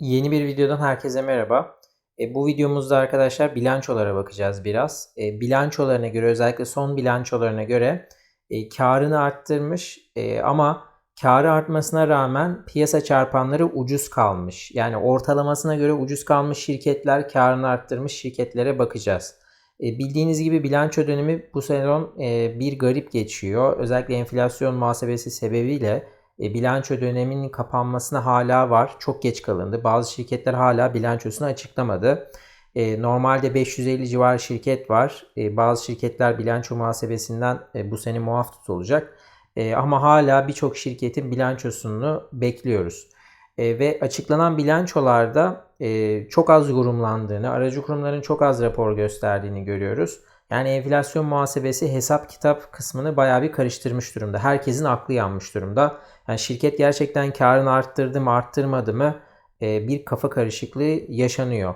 Yeni bir videodan herkese merhaba. E, bu videomuzda arkadaşlar bilançolara bakacağız biraz. E, bilançolarına göre özellikle son bilançolarına göre e, karını arttırmış e, ama karı artmasına rağmen piyasa çarpanları ucuz kalmış. Yani ortalamasına göre ucuz kalmış şirketler karını arttırmış şirketlere bakacağız. E, bildiğiniz gibi bilanço dönemi bu sezon e, bir garip geçiyor. Özellikle enflasyon muhasebesi sebebiyle e, bilanço döneminin kapanmasına hala var. Çok geç kalındı. Bazı şirketler hala bilançosunu açıklamadı. E, normalde 550 civarı şirket var. E, bazı şirketler bilanço muhasebesinden bu sene muaf tutulacak. E, ama hala birçok şirketin bilançosunu bekliyoruz. Ve açıklanan bilançolarda çok az yorumlandığını, aracı kurumların çok az rapor gösterdiğini görüyoruz. Yani enflasyon muhasebesi hesap kitap kısmını bayağı bir karıştırmış durumda. Herkesin aklı yanmış durumda. Yani şirket gerçekten karını arttırdı mı arttırmadı mı e, bir kafa karışıklığı yaşanıyor.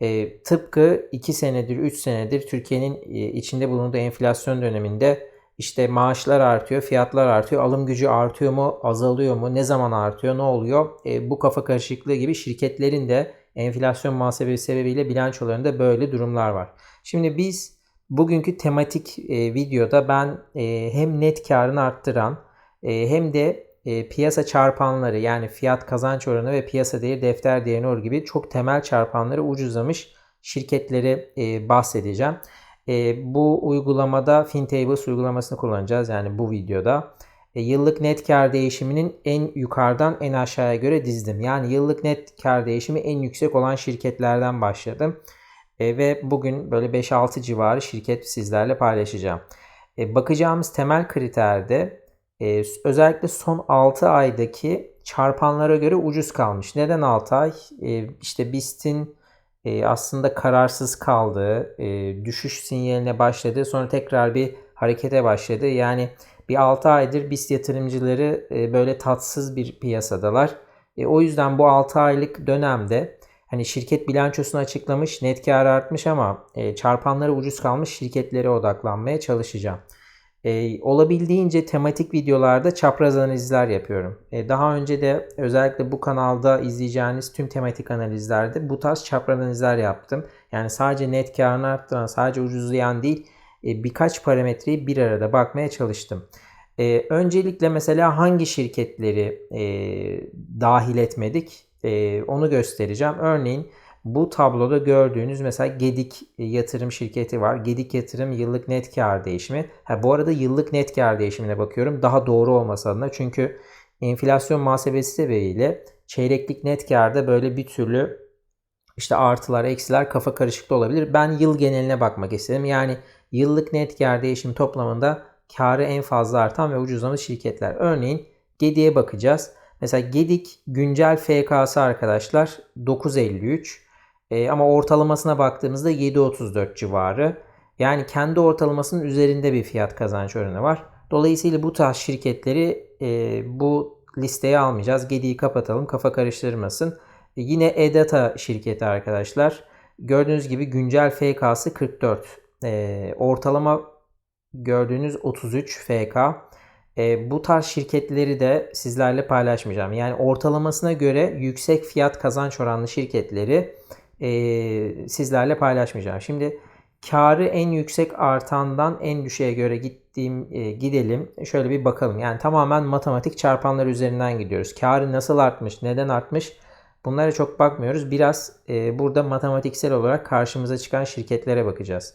E, tıpkı 2 senedir 3 senedir Türkiye'nin e, içinde bulunduğu enflasyon döneminde işte maaşlar artıyor, fiyatlar artıyor, alım gücü artıyor mu, azalıyor mu, ne zaman artıyor, ne oluyor? E, bu kafa karışıklığı gibi şirketlerin de enflasyon muhasebesi sebebiyle bilançolarında böyle durumlar var. Şimdi biz bugünkü tematik e, videoda ben e, hem net karını arttıran e, hem de e, piyasa çarpanları yani fiyat kazanç oranı ve piyasa değeri defter değeri oranı gibi çok temel çarpanları ucuzlamış şirketleri e, bahsedeceğim. E, bu uygulamada FinTables uygulamasını kullanacağız yani bu videoda. E, yıllık net kar değişiminin en yukarıdan en aşağıya göre dizdim. Yani yıllık net kar değişimi en yüksek olan şirketlerden başladım. E, ve bugün böyle 5-6 civarı şirket sizlerle paylaşacağım. E, bakacağımız temel kriterde e, özellikle son 6 aydaki çarpanlara göre ucuz kalmış. Neden 6 ay? E, işte BIST'in e, aslında kararsız kaldığı, e, düşüş sinyaline başladı. Sonra tekrar bir harekete başladı. Yani bir 6 aydır BIST yatırımcıları e, böyle tatsız bir piyasadalar. E, o yüzden bu 6 aylık dönemde hani şirket bilançosunu açıklamış, net kar artmış ama e, çarpanları ucuz kalmış şirketlere odaklanmaya çalışacağım. E, olabildiğince tematik videolarda çapraz analizler yapıyorum. E, daha önce de özellikle bu kanalda izleyeceğiniz tüm tematik analizlerde bu tarz çapraz analizler yaptım. Yani sadece net karını arttıran, sadece ucuzlayan değil e, birkaç parametreyi bir arada bakmaya çalıştım. E, öncelikle mesela hangi şirketleri e, dahil etmedik e, onu göstereceğim. Örneğin bu tabloda gördüğünüz mesela Gedik yatırım şirketi var. Gedik yatırım yıllık net kar değişimi. Ha, bu arada yıllık net kar değişimine bakıyorum. Daha doğru olması adına. Çünkü enflasyon muhasebesi sebebiyle çeyreklik net karda böyle bir türlü işte artılar, eksiler kafa karışıklı olabilir. Ben yıl geneline bakmak istedim. Yani yıllık net kar değişim toplamında karı en fazla artan ve ucuzlamış şirketler. Örneğin Gedik'e bakacağız. Mesela Gedik güncel FK'sı arkadaşlar 9.53 e, ama ortalamasına baktığımızda 7.34 civarı. Yani kendi ortalamasının üzerinde bir fiyat kazanç oranı var. Dolayısıyla bu tarz şirketleri e, bu listeye almayacağız. Gedi'yi kapatalım kafa karıştırmasın. E, yine Edata şirketi arkadaşlar. Gördüğünüz gibi güncel FK'sı 44. E, ortalama gördüğünüz 33 FK. E, bu tarz şirketleri de sizlerle paylaşmayacağım. Yani ortalamasına göre yüksek fiyat kazanç oranlı şirketleri e, sizlerle paylaşmayacağım. Şimdi karı en yüksek artandan en düşüğe göre gittiğim e, gidelim. Şöyle bir bakalım. Yani tamamen matematik çarpanlar üzerinden gidiyoruz. Karı nasıl artmış, neden artmış? Bunlara çok bakmıyoruz. Biraz e, burada matematiksel olarak karşımıza çıkan şirketlere bakacağız.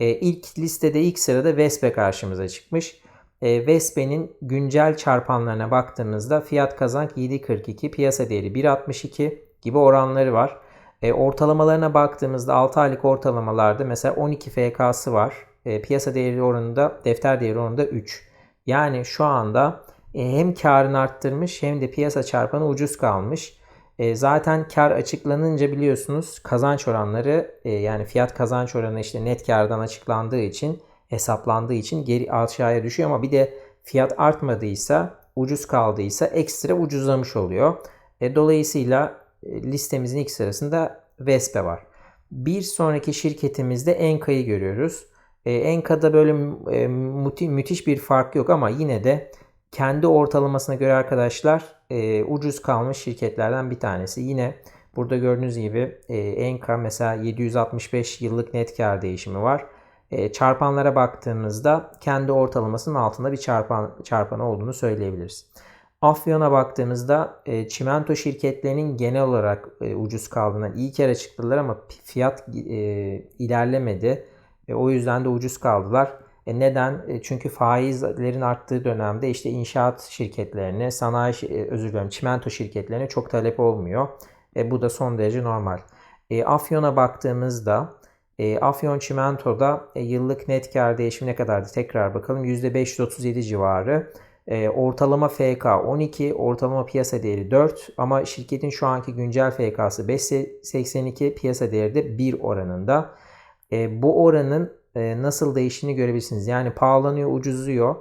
E, ilk listede ilk sırada Vespe karşımıza çıkmış. E, Vespe'nin güncel çarpanlarına baktığımızda fiyat kazanç 7.42, piyasa değeri 1.62 gibi oranları var. E, ortalamalarına baktığımızda 6 aylık ortalamalarda mesela 12 FK'sı var. E, piyasa değeri oranında, defter değeri oranında 3. Yani şu anda e, hem karını arttırmış hem de piyasa çarpanı ucuz kalmış. E, zaten kar açıklanınca biliyorsunuz kazanç oranları e, yani fiyat kazanç oranı işte net kardan açıklandığı için hesaplandığı için geri aşağıya düşüyor ama bir de fiyat artmadıysa ucuz kaldıysa ekstra ucuzlamış oluyor. E, dolayısıyla e, listemizin ilk sırasında Vespe var. Bir sonraki şirketimizde Enka'yı görüyoruz. E, Enka'da böyle e, müthi, müthiş bir fark yok ama yine de kendi ortalamasına göre arkadaşlar e, ucuz kalmış şirketlerden bir tanesi. Yine Burada gördüğünüz gibi e, Enka mesela 765 yıllık net kar değişimi var. E, çarpanlara baktığımızda kendi ortalamasının altında bir çarpan çarpan olduğunu söyleyebiliriz. Afyon'a baktığımızda e, çimento şirketlerinin genel olarak e, ucuz kaldığından iyi kere çıktılar ama fiyat ilerlemedi. E, o yüzden de ucuz kaldılar. Neden? Çünkü faizlerin arttığı dönemde işte inşaat şirketlerine, sanayi özür dilerim çimento şirketlerine çok talep olmuyor. Bu da son derece normal. Afyon'a baktığımızda e, Afyon Çimento'da e, yıllık net kar değişimi ne kadardı? Tekrar bakalım. %537 civarı. E, ortalama FK 12, ortalama piyasa değeri 4 ama şirketin şu anki güncel FK'sı 5.82, piyasa değeri de 1 oranında. E, bu oranın e, nasıl değiştiğini görebilirsiniz. Yani pahalanıyor, ucuzluyor.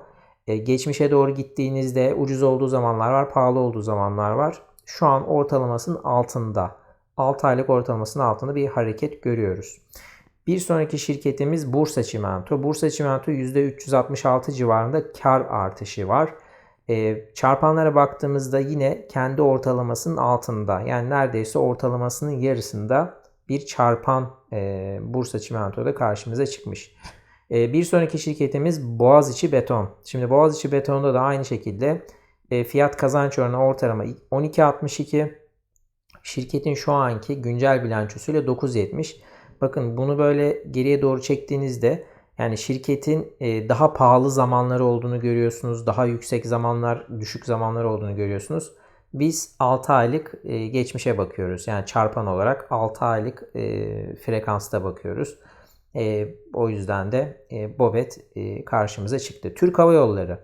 E, geçmişe doğru gittiğinizde ucuz olduğu zamanlar var, pahalı olduğu zamanlar var. Şu an ortalamasının altında. 6 aylık ortalamasının altında bir hareket görüyoruz. Bir sonraki şirketimiz Bursa Çimento. Bursa Çimento %366 civarında kar artışı var. E, çarpanlara baktığımızda yine kendi ortalamasının altında. Yani neredeyse ortalamasının yarısında bir çarpan e, Bursa Çimento'da karşımıza çıkmış. E, bir sonraki şirketimiz Boğaziçi Beton. Şimdi Boğaziçi Beton'da da aynı şekilde e, fiyat kazanç oranı ortalama 12.62. Şirketin şu anki güncel bilançosuyla 9.70. Bakın bunu böyle geriye doğru çektiğinizde yani şirketin e, daha pahalı zamanları olduğunu görüyorsunuz. Daha yüksek zamanlar, düşük zamanlar olduğunu görüyorsunuz. Biz 6 aylık e, geçmişe bakıyoruz. Yani çarpan olarak 6 aylık e, frekansta bakıyoruz. O yüzden de Bobet karşımıza çıktı. Türk Hava Yolları.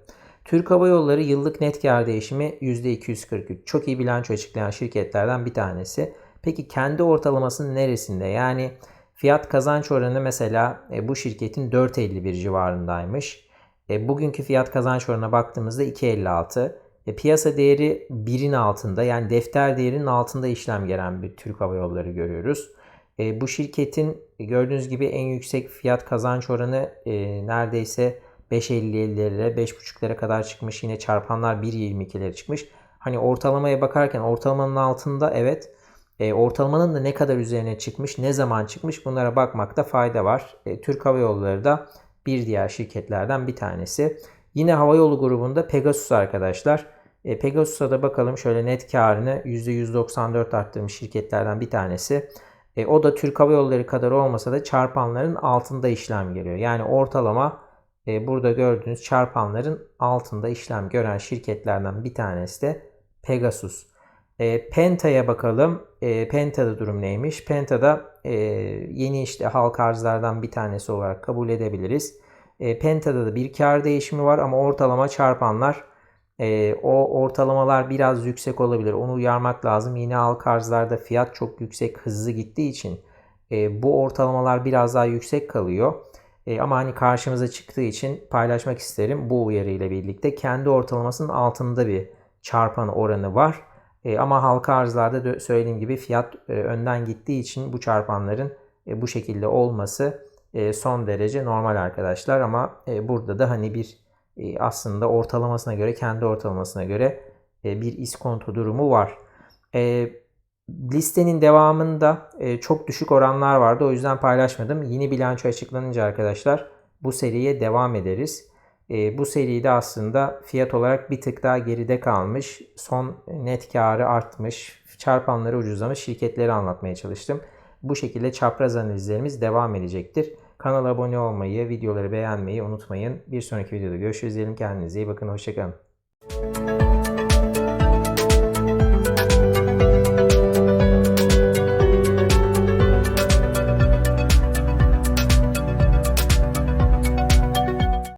Türk Hava Yolları yıllık net kar değişimi %243. Çok iyi bilanço açıklayan şirketlerden bir tanesi. Peki kendi ortalamasının neresinde? Yani Fiyat kazanç oranı mesela e, bu şirketin 4.51 civarındaymış. E, bugünkü fiyat kazanç oranına baktığımızda 2.56. E, piyasa değeri 1'in altında yani defter değerinin altında işlem gelen bir Türk Hava Yolları görüyoruz. E, bu şirketin gördüğünüz gibi en yüksek fiyat kazanç oranı e, neredeyse 5.50'lere 5.5'lere kadar çıkmış. Yine çarpanlar 1.22'lere çıkmış. Hani ortalamaya bakarken ortalamanın altında evet e, ortalamanın da ne kadar üzerine çıkmış, ne zaman çıkmış bunlara bakmakta fayda var. E, Türk Hava Yolları da bir diğer şirketlerden bir tanesi. Yine havayolu grubunda Pegasus arkadaşlar. E, Pegasus'a da bakalım şöyle net karını %194 arttırmış şirketlerden bir tanesi. E, o da Türk Hava Yolları kadar olmasa da çarpanların altında işlem görüyor. Yani ortalama e, burada gördüğünüz çarpanların altında işlem gören şirketlerden bir tanesi de Pegasus. E, Penta'ya bakalım. E, Penta'da durum neymiş? Penta'da e, yeni işte halk arzlardan bir tanesi olarak kabul edebiliriz. E, Penta'da da bir kar değişimi var ama ortalama çarpanlar e, o ortalamalar biraz yüksek olabilir. Onu uyarmak lazım. Yine halk arzlarda fiyat çok yüksek hızlı gittiği için e, bu ortalamalar biraz daha yüksek kalıyor. E, ama hani karşımıza çıktığı için paylaşmak isterim bu uyarı ile birlikte. Kendi ortalamasının altında bir çarpan oranı var. E, ama halka arzlarda söylediğim gibi fiyat e, önden gittiği için bu çarpanların e, bu şekilde olması e, son derece normal arkadaşlar. Ama e, burada da hani bir e, aslında ortalamasına göre kendi ortalamasına göre e, bir iskonto durumu var. E, listenin devamında e, çok düşük oranlar vardı. O yüzden paylaşmadım. Yeni bilanço açıklanınca arkadaşlar bu seriye devam ederiz. E, bu seride aslında fiyat olarak bir tık daha geride kalmış. Son net karı artmış. Çarpanları ucuzlamış şirketleri anlatmaya çalıştım. Bu şekilde çapraz analizlerimiz devam edecektir. Kanala abone olmayı, videoları beğenmeyi unutmayın. Bir sonraki videoda görüşürüz diyelim. Kendinize iyi bakın. Hoşçakalın.